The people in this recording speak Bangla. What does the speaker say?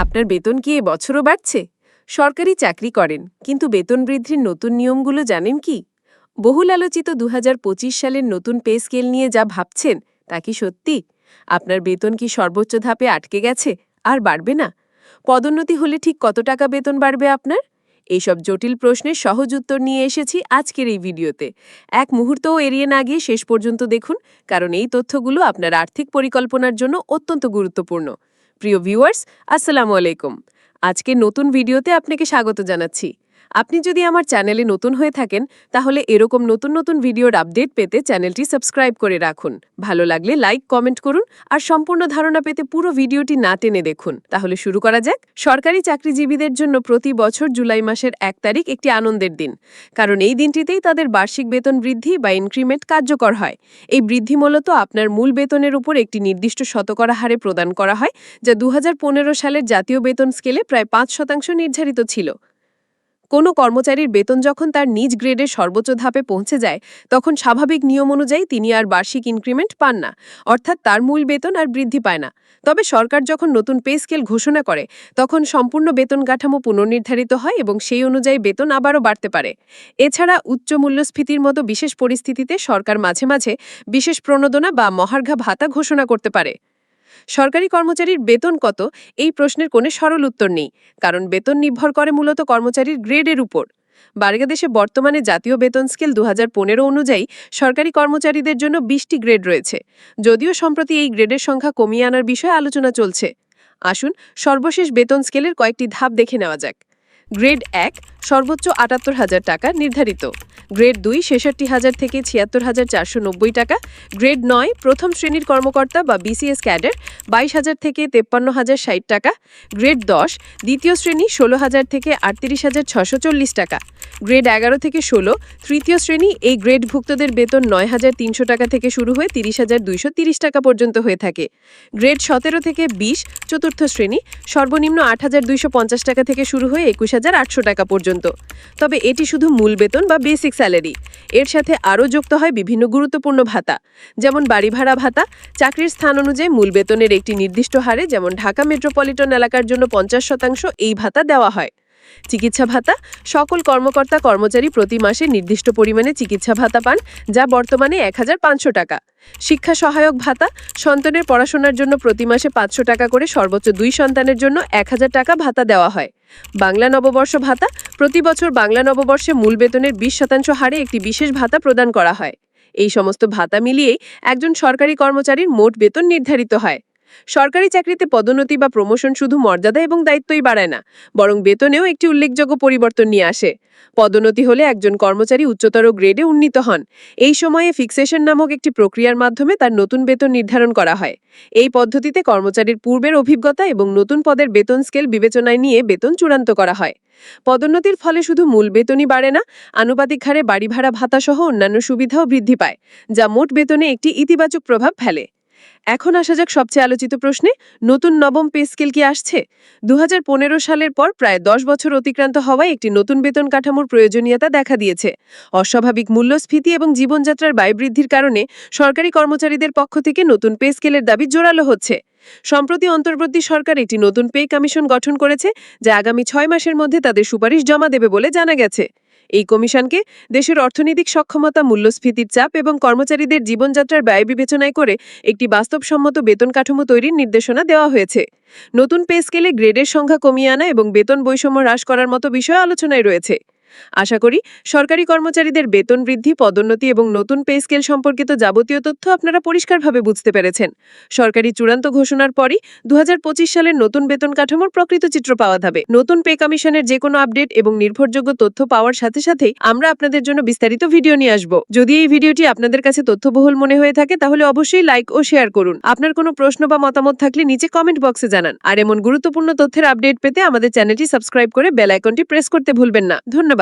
আপনার বেতন কি এ বছরও বাড়ছে? সরকারি চাকরি করেন, কিন্তু বেতন বৃদ্ধির নতুন নিয়মগুলো জানেন কি? বহুল আলোচিত দু হাজার পঁচিশ সালের নতুন পে স্কেল নিয়ে যা ভাবছেন, তা কি সত্যি? আপনার বেতন কি সর্বোচ্চ ধাপে আটকে গেছে, আর বাড়বে না? পদোন্নতি হলে ঠিক কত টাকা বেতন বাড়বে আপনার? এইসব জটিল প্রশ্নের সহজ উত্তর নিয়ে এসেছি আজকের এই ভিডিওতে। এক মুহূর্তও এড়িয়ে না গিয়ে শেষ পর্যন্ত দেখুন, কারণ এই তথ্যগুলো আপনার আর্থিক পরিকল্পনার জন্য অত্যন্ত গুরুত্বপূর্ণ। প্রিয় ভিউয়ার্স আসসালামু আলাইকুম। আজকে নতুন ভিডিওতে আপনাকে স্বাগত জানাচ্ছি। আপনি যদি আমার চ্যানেলে নতুন হয়ে থাকেন, তাহলে এরকম নতুন নতুন ভিডিওর আপডেট পেতে চ্যানেলটি সাবস্ক্রাইব করে রাখুন। ভালো লাগলে লাইক, কমেন্ট করুন আর সম্পূর্ণ ধারণা পেতে পুরো ভিডিওটি না টেনে দেখুন। তাহলে শুরু করা যাক। সরকারি চাকরিজীবীদের জন্য প্রতি বছর জুলাই মাসের এক তারিখ একটি আনন্দের দিন। কারণ এই দিনটিতেই তাদের বার্ষিক বেতন বৃদ্ধি বা ইনক্রিমেন্ট কার্যকর হয়। এই বৃদ্ধি মূলত আপনার মূল বেতনের উপর একটি নির্দিষ্ট শতকরা হারে প্রদান করা হয়, যা দু হাজার পনেরো সালের জাতীয় বেতন স্কেলে প্রায় পাঁচ শতাংশ নির্ধারিত ছিল। কোনো কর্মচারীর বেতন যখন তার নিজ গ্রেডের সর্বোচ্চ ধাপে পৌঁছে যায়, তখন স্বাভাবিক নিয়ম অনুযায়ী তিনি আর বার্ষিক ইনক্রিমেন্ট পান না, অর্থাৎ তার মূল বেতন আর বৃদ্ধি পায় না। তবে সরকার যখন নতুন পে স্কেল ঘোষণা করে, তখন সম্পূর্ণ বেতন কাঠামো পুনর্নির্ধারিত হয় এবং সেই অনুযায়ী বেতন আবারও বাড়তে পারে। এছাড়া উচ্চ মূল্যস্ফীতির মতো বিশেষ পরিস্থিতিতে সরকার মাঝে মাঝে বিশেষ প্রণোদনা বা মহার্ঘা ভাতা ঘোষণা করতে পারে। সরকারি কর্মচারীর বেতন কত? এই প্রশ্নের কোনো সরল উত্তর নেই, কারণ বেতন নির্ভর করে মূলত কর্মচারীর গ্রেডের উপর। বাংলাদেশে বর্তমানে জাতীয় বেতন স্কেল দু হাজার পনেরো অনুযায়ী সরকারি কর্মচারীদের জন্য বিশটি গ্রেড রয়েছে, যদিও সম্প্রতি এই গ্রেডের সংখ্যা কমিয়ে আনার বিষয়ে আলোচনা চলছে। আসুন সর্বশেষ বেতন স্কেলের কয়েকটি ধাপ দেখে নেওয়া যাক। গ্রেড এক, সর্বোচ্চ আটাত্তর হাজার টাকা নির্ধারিত। গ্রেড দুই, ছেষট্টি হাজার থেকে ছিয়াত্তর হাজার চারশো নব্বই টাকা। গ্রেড নয়, প্রথম শ্রেণির কর্মকর্তা বা বিসিএস ক্যাডার, বাইশ হাজার থেকে তেপ্পান্ন হাজার ষাট টাকা। গ্রেড দশ, দ্বিতীয় শ্রেণি, ষোলো হাজার থেকে আটত্রিশ হাজার ছশো চল্লিশ টাকা। গ্রেড এগারো থেকে ষোলো, তৃতীয় শ্রেণি, এই গ্রেডভুক্তদের বেতন নয় হাজার তিনশো টাকা থেকে শুরু হয়ে তিরিশ হাজার দুইশো তিরিশ টাকা পর্যন্ত হয়ে থাকে। গ্রেড সতেরো থেকে বিশ, চতুর্থ শ্রেণি, সর্বনিম্ন আট হাজার দুইশো পঞ্চাশ টাকা থেকে শুরু হয়ে একুশ হাজার আটশো টাকা পর্যন্ত। তবে এটি শুধু মূল বেতন বা বেসিক স্যালারি। এর সাথে আরও যুক্ত হয় বিভিন্ন গুরুত্বপূর্ণ ভাতা, যেমন বাড়ি ভাড়া ভাতা, চাকরির স্থান অনুযায়ী মূল বেতনের একটি নির্দিষ্ট হারে, যেমন ঢাকা মেট্রোপলিটন এলাকার জন্য পঞ্চাশ শতাংশ এই ভাতা দেওয়া হয়। চিকিৎসা ভাতা। সকল কর্মকর্তা কর্মচারী প্রতি মাসে নির্দিষ্ট পরিমাণে চিকিৎসা ভাতা পান, যা বর্তমানে এক হাজার পাঁচশো টাকা। শিক্ষা সহায়ক ভাতা, সন্তানের পড়াশোনার জন্য প্রতি মাসে পাঁচশো টাকা করে সর্বোচ্চ দুই সন্তানের জন্য এক হাজার টাকা ভাতা দেওয়া হয়। বাংলা নববর্ষ ভাতা, প্রতি বছর বাংলা নববর্ষে মূল বেতনের বিশ শতাংশ হারে একটি বিশেষ ভাতা প্রদান করা হয়। এই সমস্ত ভাতা মিলিয়েই একজন সরকারি কর্মচারীর মোট বেতন নির্ধারিত হয়। সরকারি চাকরিতে পদোন্নতি বা প্রমোশন শুধু মর্যাদা এবং দায়িত্বই বাড়ায় না, বরং বেতনেও একটি উল্লেখযোগ্য পরিবর্তন নিয়ে আসে। পদোন্নতি হলে একজন কর্মচারী উচ্চতর গ্রেডে উন্নীত হন। এই সময়ে ফিক্সেশন নামক একটি প্রক্রিয়ার মাধ্যমে তার নতুন বেতন নির্ধারণ করা হয়। এই পদ্ধতিতে কর্মচারীর পূর্বের অভিজ্ঞতা এবং নতুন পদের বেতন স্কেল বিবেচনায় নিয়ে বেতন চূড়ান্ত করা হয়। পদোন্নতির ফলে শুধু মূল বেতনই বাড়ে না, আনুপাতিক হারে বাড়ি ভাড়া ভাতা সহ অন্যান্য সুবিধাও বৃদ্ধি পায়, যা মোট বেতনে একটি ইতিবাচক প্রভাব ফেলে। এখন আসা যাক সবচেয়ে আলোচিত প্রশ্নে, নতুন নবম পে স্কেল কি আসছে? দু হাজার পনেরো সালের পর প্রায় দশ বছর অতিক্রান্ত হওয়ায় একটি নতুন বেতন কাঠামোর প্রয়োজনীয়তা দেখা দিয়েছে। অস্বাভাবিক মূল্যস্ফীতি এবং জীবনযাত্রার ব্যয় বৃদ্ধির কারণে সরকারি কর্মচারীদের পক্ষ থেকে নতুন পে স্কেলের দাবি জোরালো হচ্ছে। সম্প্রতি অন্তর্বর্তী সরকার একটি নতুন পে কমিশন গঠন করেছে, যা আগামী ছয় মাসের মধ্যে তাদের সুপারিশ জমা দেবে বলে জানা গেছে। এই কমিশনকে দেশের অর্থনৈতিক সক্ষমতা, মূল্যস্ফীতির চাপ এবং কর্মচারীদের জীবনযাত্রার ব্যয় বিবেচনায় করে একটি বাস্তবসম্মত বেতন কাঠামো তৈরির নির্দেশনা দেওয়া হয়েছে। নতুন পে স্কেলে গ্রেডের সংখ্যা কমিয়ে আনা এবং বেতন বৈষম্য হ্রাস করার মতো বিষয় আলোচনায় রয়েছে। আশা করি সরকারি কর্মচারীদের বেতন বৃদ্ধি, পদোন্নতি এবং নতুন পে স্কেল সম্পর্কিত যাবতীয় তথ্য আপনারা পরিষ্কারভাবে বুঝতে পেরেছেন। সরকারি চূড়ান্ত ঘোষণার পরই দু হাজার পঁচিশ সালের নতুন বেতন কাঠামোর প্রকৃত চিত্র পাওয়া যাবে। নতুন পে কমিশনের যে কোনো আপডেট এবং নির্ভরযোগ্য তথ্য পাওয়ার সাথে সাথেই আমরা আপনাদের জন্য বিস্তারিত ভিডিও নিয়ে আসব। যদি এই ভিডিওটি আপনাদের কাছে তথ্যবহুল মনে হয়ে থাকে তাহলে অবশ্যই লাইক ও শেয়ার করুন। আপনার কোনো প্রশ্ন বা মতামত থাকলে নিচে কমেন্ট বক্সে জানান। আর এমন গুরুত্বপূর্ণ তথ্যের আপডেট পেতে আমাদের চ্যানেলটি সাবস্ক্রাইব করে বেল আইকনটি প্রেস করতে ভুলবেন না। ধন্যবাদ।